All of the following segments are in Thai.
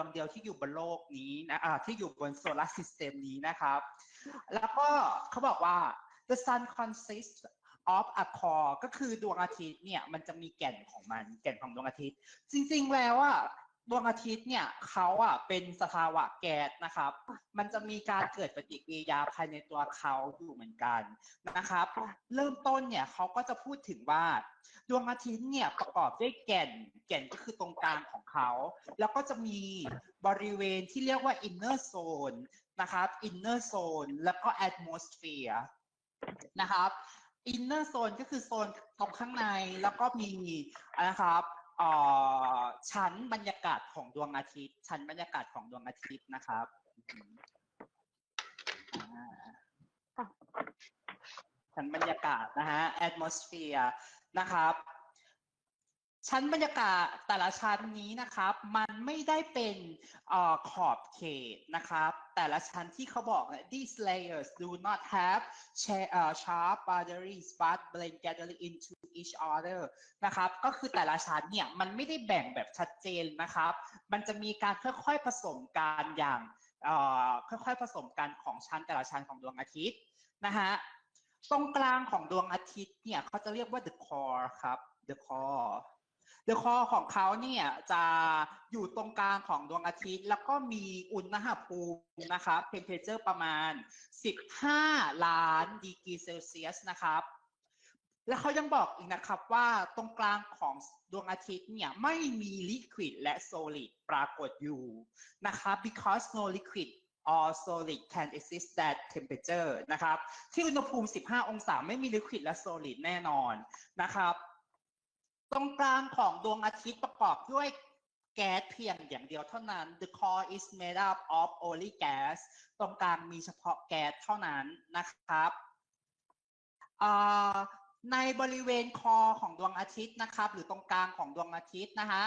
วงเดียวที่อยู่บนโลกนี้นะที่อยู่บนโซลาร์ซิสเต็มนี้นะครับ แล้วก็เขาบอกว่า the sun consists of a core ก็คือดวงอาทิตย์เนี่ยมันจะมีแก่นของมันแก่นของดวงอาทิตย์ จริงๆแล้วอะ ดวงอาทิตย์เนี่ยเขาอะเป็นสภาวะแก๊สนะครับ มันจะมีการเกิดปฏิกิริยาภายในตัวเขาอยู่เหมือนกันนะครับ เริ่มต้นเนี่ยเขาก็จะพูดถึงว่า ดวงอาทิตย์เนี่ยประกอบด้วยแก่น แก่นก็คือตรงกลางของเขา แล้วก็จะมีบริเวณที่เรียกว่า inner zone นะครับ inner zone แล้วก็ atmosphere นะครับ inner zone ก็คือโซนตรงข้างในแล้วก็มีนะครับ ชั้นบรรยากาศของดวงอาทิตย์ ชั้นบรรยากาศของดวงอาทิตย์นะครับอ่าชั้นบรรยากาศนะฮะ atmosphere นะครับ ชั้นบรรยากาศแต่ละชั้นนี้นะครับ มันไม่ได้เป็นเอ่อขอบเขตนะครับ แต่ละชั้นที่เขาบอกเนี่ย these layers do not have cha- เอ่อ sharp boundaries but blend gathering into each other นะครับ ก็คือแต่ละชั้นเนี่ยมันไม่ได้แบ่งแบบชัดเจนนะครับ มันจะมีการค่อยๆผสมกันอย่างค่อยๆผสมกันของชั้นแต่ละชั้นของดวงอาทิตย์นะฮะตรงกลางของดวงอาทิตย์เนี่ยเขาจะเรียกว่า the core ครับ the core the core ของเขาเนี่ยจะอยู่ตรงกลางของดวงอาทิตย์ แล้วก็มีอุณหภูมินะครับ temperature ประมาณ 15 ล้านดีกรีเซลเซียสนะครับ แล้วเขายังบอกอีกนะครับว่าตรงกลางของดวงอาทิตย์เนี่ยไม่มี liquid และ solid ปรากฏอยู่นะครับ because no liquid or solid can exist that temperature นะครับ ที่อุณหภูมิ 15 องศาไม่มี liquid และ solid แน่นอนนะครับ ตรงกลางของดวงอาทิตย์ประกอบด้วยแก๊สเพียงอย่างเดียวเท่านั้น the core is made up of only gas ตรงกลางมีเฉพาะแก๊สเท่านั้นนะครับในบริเวณคอของดวงอาทิตย์นะครับ หรือตรงกลางของดวงอาทิตย์นะฮะ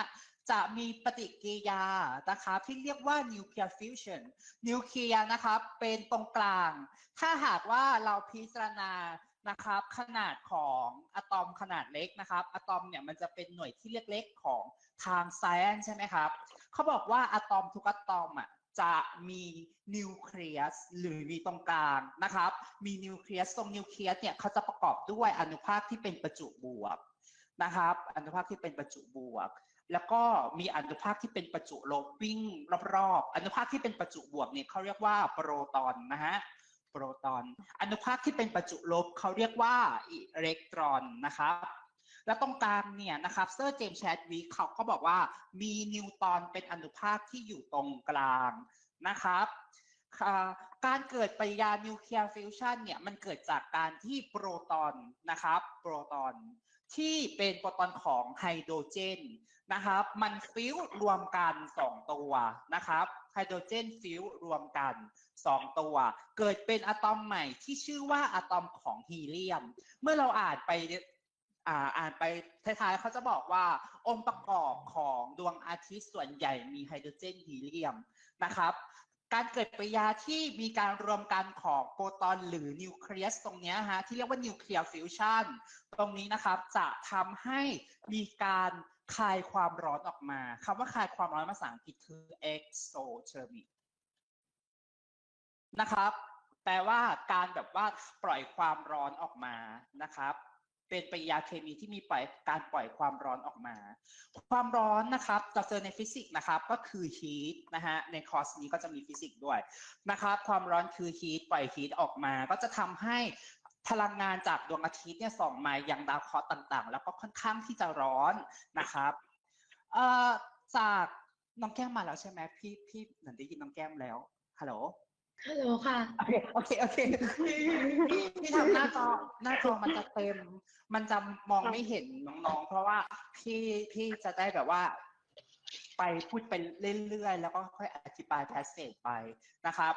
จะมีปฏิกิริยานะครับที่เรียกว่า nuclear fusion นิวเคลียร์นะครับเป็นตรงกลาง ถ้าหากว่าเราพิจารณา นะครับ ขนาดของอะตอมขนาดเล็กนะครับอะตอมเนี่ยมันจะเป็นหน่วยที่เล็กๆของทางไซเอนใช่ไหมครับเขาบอกว่าอะตอมทุกอะตอมอะจะมีนิวเคลียสหรือมีตรงกลางนะครับ มีนิวเคลียสตรงนิวเคลียสเนี่ยเขาจะประกอบด้วยอนุภาคที่เป็นประจุบวกนะครับ อนุภาคที่เป็นประจุบวก แล้วก็มีอนุภาคที่เป็นประจุลบวิ่งรอบๆอนุภาคที่เป็นประจุบวกเนี่ยเขาเรียกว่าโปรตอนนะฮะ โปรตอน อนุภาคที่เป็นประจุลบเขาเรียกว่าอิเล็กตรอนนะครับแล้วตรงกลางเนี่ยนะครับเซอร์เจมส์แชดวิกเขาก็บอกว่ามีนิวตอนเป็นอนุภาคที่อยู่ตรงกลางนะครับการเกิดปฏิกิริยานิวเคลียร์ฟิวชันเนี่ยมันเกิดจากการที่โปรตอนนะครับโปรตอนที่เป็นโปรตอนของไฮโดรเจน นะครับ มันฟิวรวมกัน 2 ตัวนะครับไฮโดรเจนฟิวรวมกัน 2 ตัว เกิดเป็นอะตอมใหม่ที่ชื่อว่าอะตอมของฮีเลียม เมื่อเราอ่านไปอ่าอ่านไปท้ายๆเขาจะบอกว่า องค์ประกอบของดวงอาทิตย์ส่วนใหญ่มีไฮโดรเจนฮีเลียมนะครับ การเกิดปฏิกิริยาที่มีการรวมกันของโปรตอนหรือนิวเคลียสตรงนี้ฮะที่เรียกว่านิวเคลียร์ฟิวชันตรงนี้นะครับจะทำให้มีการคายความร้อนออกมาคำว่าคายความร้อนภาษาอังกฤษคือ exothermic นะครับ แปลว่าการแบบว่าปล่อยความร้อนออกมานะครับ เป็นปฏิกิริยาเคมีที่มีปล่อยการปล่อยความร้อนออกมา ความร้อนนะครับจะเจอในฟิสิกส์นะครับก็คือ heat นะฮะในคอร์สนี้ก็จะมีฟิสิกส์ด้วยนะครับความร้อนคือ heat ปล่อย heat ออกมา ก็จะทำให้พลังงานจากดวงอาทิตย์เนี่ยส่องมายังดาวเคราะห์ต่างๆ แล้วก็ค่อนข้างที่จะร้อนนะครับเอ่อจากน้องแก้มมาแล้วใช่ไหมพี่พี่เหมือนได้ยินน้องแก้มแล้วฮัลโหล ฮัลโหลค่ะ โอเค โอเค โอเคพี่พี่ทำหน้าจอ หน้าจอมันจะเต็ม มันจะมองไม่เห็นน้องๆ เพราะว่าพี่พี่จะได้แบบว่า ไปพูดไปเรื่อยๆ แล้วก็ค่อยอธิบายแพสเซจไปนะครับ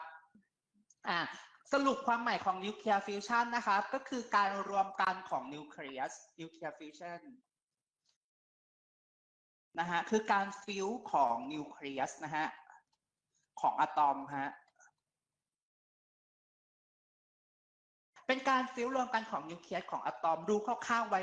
อ่าสรุปความหมายของนิวเคลียร์ฟิวชันนะครับก็คือการรวมกันของนิวเคลียสนิวเคลียร์ฟิวชันนะฮะ คือการฟิวของนิวเคลียสนะฮะ ของอะตอมฮะ เป็นการฟิวรวมกันของนิวเคลียสของอะตอมดูคร่าวๆไว้